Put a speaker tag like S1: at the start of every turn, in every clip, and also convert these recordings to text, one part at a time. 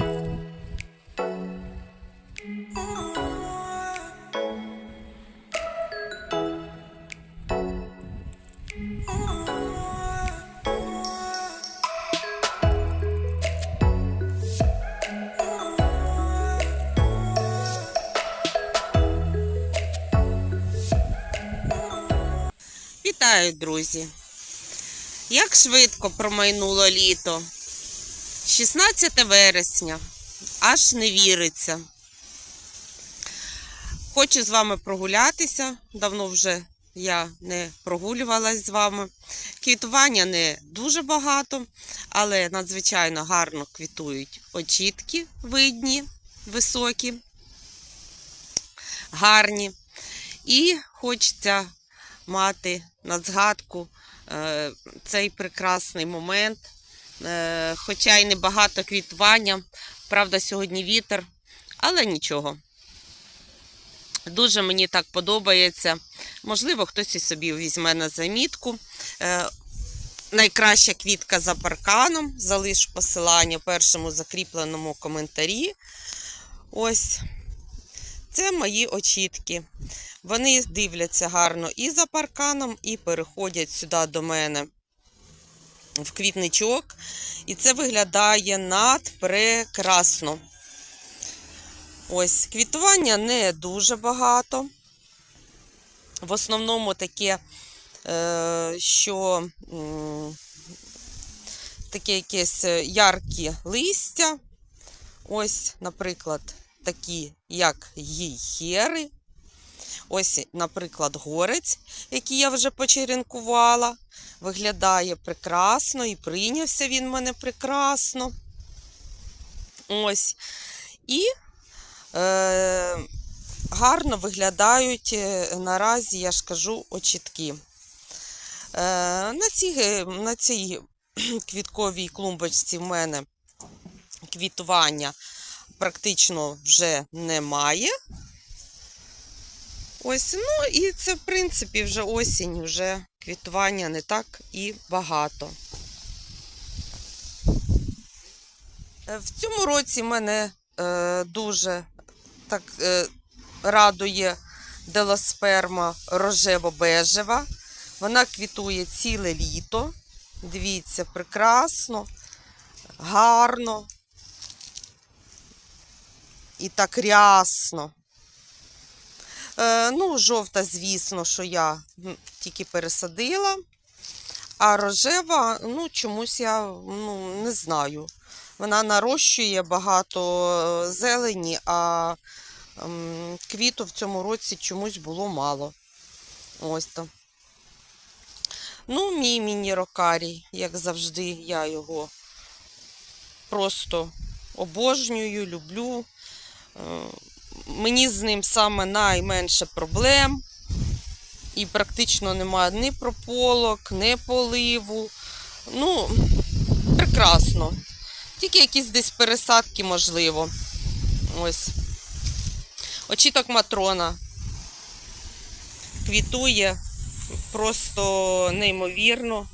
S1: Вітаю, друзі! Як швидко промайнуло літо. 16 вересня. Аж не віриться. Хочу з вами прогулятися. Давно вже я не прогулювалась з вами. Квітування не дуже багато, але надзвичайно гарно квітують очітки видні, високі, гарні. І хочеться мати на згадку е, цей прекрасний момент. Е, хоча й не багато квітування, правда, сьогодні вітер, але нічого. Дуже мені так подобається. Можливо, хтось і собі візьме на замітку. Е, найкраща квітка за парканом. Залишу посилання в першому закріпленому коментарі. Ось. Це мої очітки. Вони дивляться гарно і за парканом, і переходять сюди до мене в квітничок. І це виглядає надпрекрасно. Ось, квітування не дуже багато. В основному таке, е, що таке якесь яркі листя. Ось, наприклад, такі, як гієри. Ось, наприклад, горець, який я вже почеренкувала. Виглядає прекрасно і прийнявся він в мене прекрасно. Ось. І е, гарно виглядають е, наразі, я ж кажу, очітки. Е, на, цій, на цій квітковій клумбочці в мене квітування практично вже немає. Ось, ну і це, в принципі, вже осінь, вже квітування не так і багато. Е, В цьому році мене е, дуже так е, радує делосперма рожево-бежева. Вона квітує ціле літо. Дивіться, прекрасно, гарно і так рясно. Е, ну, жовта, звісно, що я тільки пересадила. А рожева, ну, чомусь я ну, не знаю. Вона нарощує багато е, зелені, а квіту в цьому році чомусь було мало. Ось там. Ну, мій міні-рокарій, як завжди, я його просто обожнюю, люблю. Мені з ним саме найменше проблем. І практично немає ні прополок, ні поливу. Ну, прекрасно. Тільки якісь десь пересадки, можливо. Ось. Очіток матрона. Квітує просто неймовірно.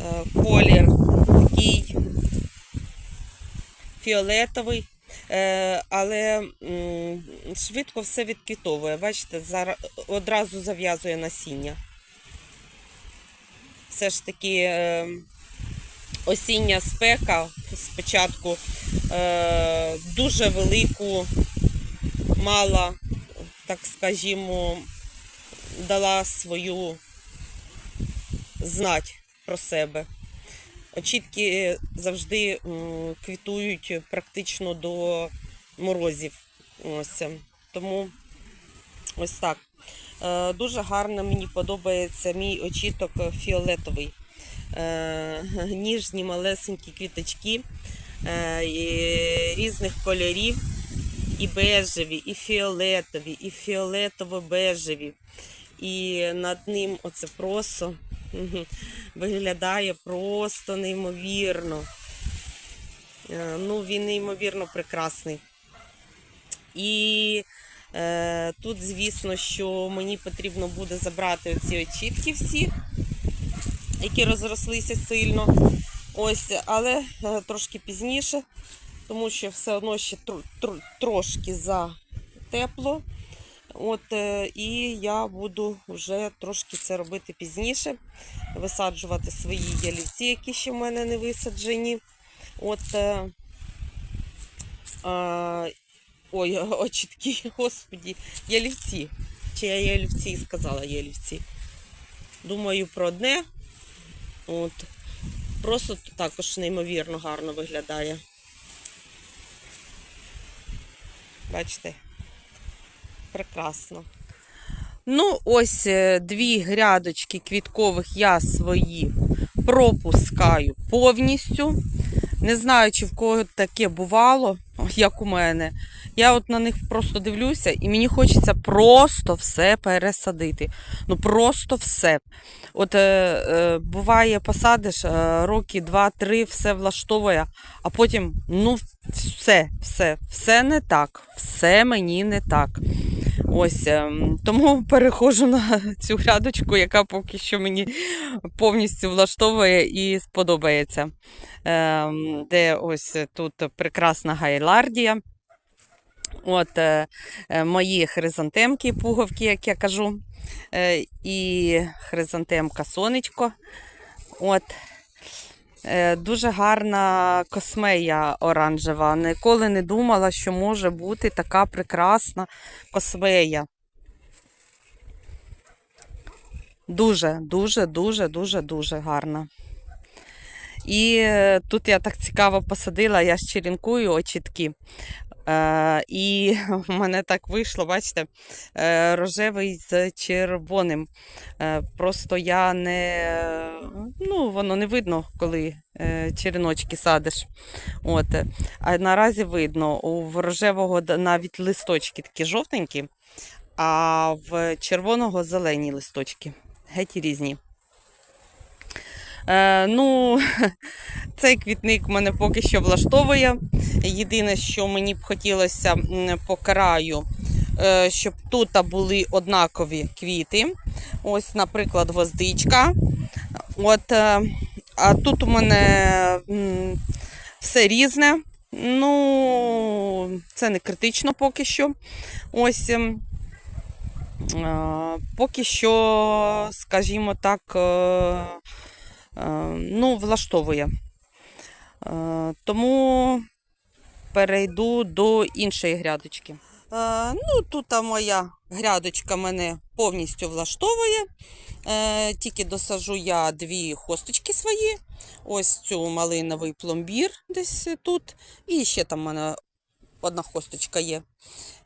S1: Е, Колір такий фіолетовий. Е, але швидко все відквітовує. Бачите, одразу зав'язує насіння. Все ж таки е, осіння спека спочатку е, дуже велику мала, так скажімо, дала свою знать про себе. Очітки завжди квітують практично до морозів. Ось. Тому ось так. Е, Дуже гарно мені подобається мій очіток фіолетовий. Е, Ніжні малесенькі квіточки е, різних кольорів. І бежеві, і фіолетові, і фіолетово-бежеві. І над ним оце просо виглядає просто неймовірно. Е, Ну, він неймовірно прекрасний. І е, тут, звісно, що мені потрібно буде забрати оці очітки всі, які розрослися сильно. Ось, але е, трошки пізніше. тому що все одно ще тр- тр- трошки за тепло. От, е, і я буду вже трошки це робити пізніше, висаджувати свої ялівці, які ще в мене не висаджені. От, е, а, ой, очітки, господі, ялівці. Чи я ялівці сказала ялівці? Думаю про одне. От. Просто також неймовірно гарно виглядає. Бачите? Прекрасно. Ну, ось е, дві грядочки квіткових я свої пропускаю повністю. Не знаю, чи в кого таке бувало, як у мене. Я от на них просто дивлюся, і мені хочеться просто все пересадити. Ну просто все. От е, е, буває, посадиш е, роки два-три, все влаштовує, а потім, ну, все, все, все не так, все мені не так. Ось ем, тому переходжу на цю грядочку, яка поки що мені повністю влаштовує і сподобається. Ем, де ось тут прекрасна гайлардія. От е, мої хризантемки, пуговки, як я кажу, е, і хризантемка сонечко. От. Е, Дуже гарна космея оранжева. Ніколи не думала, що може бути така прекрасна космея. Дуже, дуже, дуже, дуже, дуже гарна. І е, тут я так цікаво посадила, я ж черенкую очітки. Е, і в мене так вийшло, бачите, е, рожевий з червоним. Е, просто я не. Ну, воно не видно, коли е, череночки садиш. От. А наразі видно, у рожевого навіть листочки такі жовтенькі, а в червоного зелені листочки. Геть різні. Е, ну, цей квітник мене поки що влаштовує. Єдине, що мені б хотілося по краю, е, щоб тут були однакові квіти. Ось, наприклад, гвоздичка. От, е, а тут у мене м, все різне. Ну, це не критично поки що. Ось. ем, е, Поки що, скажімо так, е, ну, влаштовує. Е, Тому перейду до іншої грядочки. Е, Ну, тут моя грядочка мене повністю влаштовує. Е, Тільки досажу я дві хосточки свої. Ось цю малиновий пломбір десь тут. І ще там в мене одна хосточка є.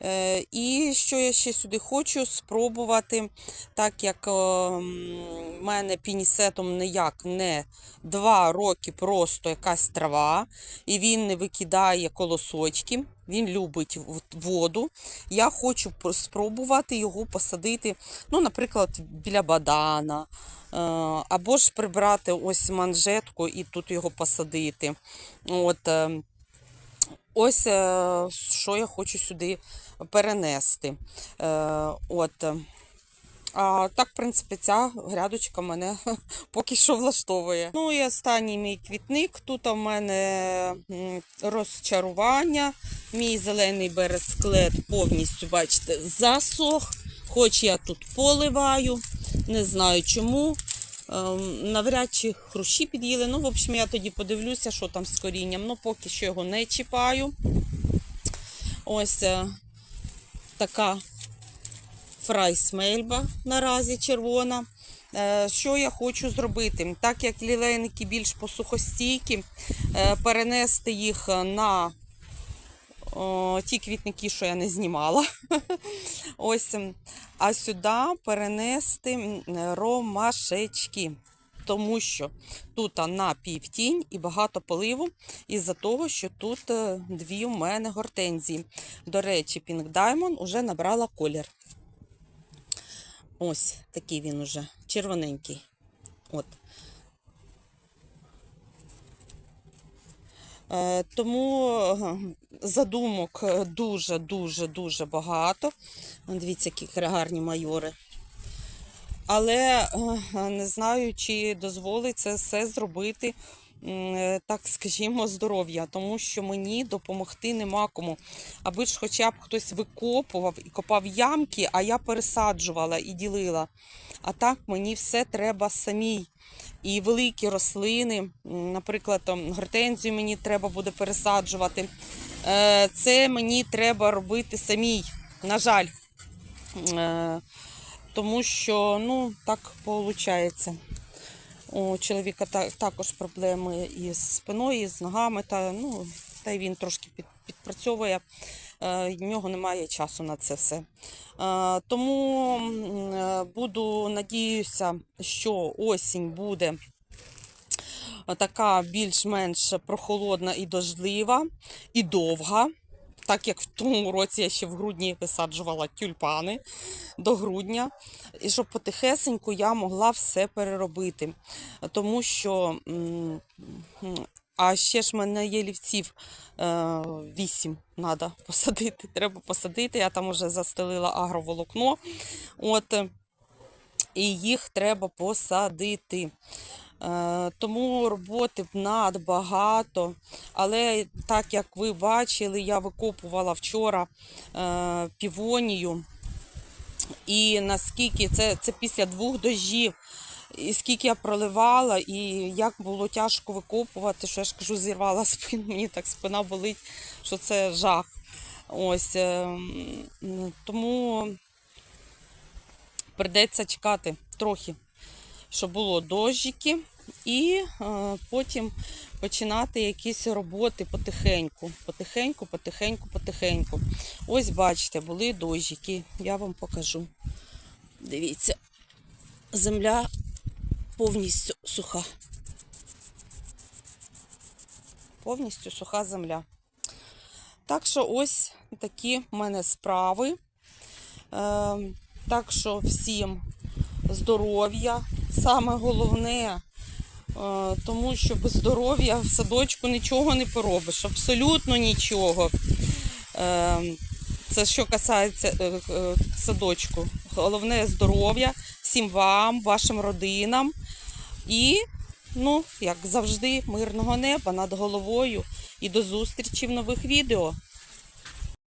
S1: Е, І що я ще сюди хочу спробувати, так як е, в мене пінісетом ніяк не два роки просто якась трава, і він не викидає колосочки, він любить воду. Я хочу спробувати його посадити, ну, наприклад, біля бадана. е, Або ж прибрати ось манжетку і тут його посадити. От, е, ось е, що я хочу сюди перенести. Е, От. А так, в принципі, ця грядочка мене поки що влаштовує. Ну і останній мій квітник. Тут у мене розчарування. Мій зелений бересклет повністю, бачите, засох. Хоч я тут поливаю, не знаю чому. Ем, Навряд чи хрущі під'їли. Ну, в общем, я тоді подивлюся, що там з корінням. Ну, поки що його не чіпаю. Ось е, така фрайсмельба наразі червона. Е, Що я хочу зробити? Так як лілейники більш посухостійкі, е, перенести їх на о, ті квітники, що я не знімала. Ось, а сюди перенести ромашечки. Тому що тут на півтінь і багато поливу, із-за того, що тут е, дві у мене гортензії. До речі, Pink Diamond уже набрала колір. Ось такий він уже червоненький. От. Тому е, задумок дуже-дуже-дуже багато. Дивіться, які гарні майори. Але не знаю, чи дозволить це все зробити так скажімо, здоров'я, тому що мені допомогти нема кому. Аби ж хоча б хтось викопував і копав ямки, а я пересаджувала і ділила. А так мені все треба самій. І великі рослини, наприклад, гортензію мені треба буде пересаджувати. Е, Це мені треба робити самій, на жаль. Е, Тому що ну, так виходить. У чоловіка також проблеми із спиною, з ногами, та, ну, та й він трошки під, підпрацьовує. Е, в нього немає часу на це все. Е, тому е, буду надіюся, що осінь буде така більш-менш прохолодна і дождлива, і довга. Так як в тому році я ще в грудні висаджувала тюльпани до грудня, і щоб потихесеньку я могла все переробити. Тому що, а ще ж в мене є лівців е, вісім треба посадити. Треба посадити. Я там вже застелила агроволокно. От, е, і їх треба посадити. Е, Тому роботи надбагато. Але так як ви бачили, я викопувала вчора е, півонію. І наскільки це, це після двох дощів, і скільки я проливала, і як було тяжко викопувати, що я ж кажу, зірвала спину, мені так спина болить, що це жах. Ось е, тому придеться чекати трохи, щоб було дощики, і е, потім починати якісь роботи потихеньку, потихеньку, потихеньку, потихеньку. Ось бачите, були дощики, я вам покажу. Дивіться, земля повністю суха. Повністю суха земля. Так що ось такі в мене справи. Е, так що всім здоров'я. Саме головне, е, тому що без здоров'я в садочку нічого не поробиш, абсолютно нічого. Е, Це що касається е, садочку. Головне здоров'я всім вам, вашим родинам. І, ну, як завжди, мирного неба над головою. І до зустрічі в нових відео.